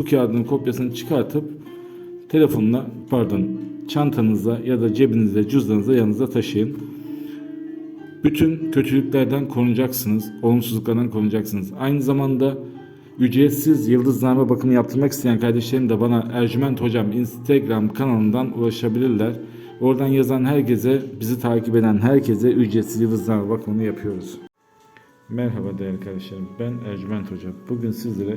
bu kağıdın kopyasını çıkartıp telefonuna, pardon, çantanızda ya da cebinizde, cüzdanınızda yanınızda taşıyın. Bütün kötülüklerden korunacaksınız, olumsuzluklardan korunacaksınız. Aynı zamanda ücretsiz yıldızname bakımı yaptırmak isteyen kardeşlerim de bana Ercüment Hocam Instagram kanalından ulaşabilirler. Oradan yazan herkese, bizi takip eden herkese ücretsiz yıldızname bakımını yapıyoruz. Merhaba değerli kardeşlerim, ben Ercüment Hoca. Bugün sizlere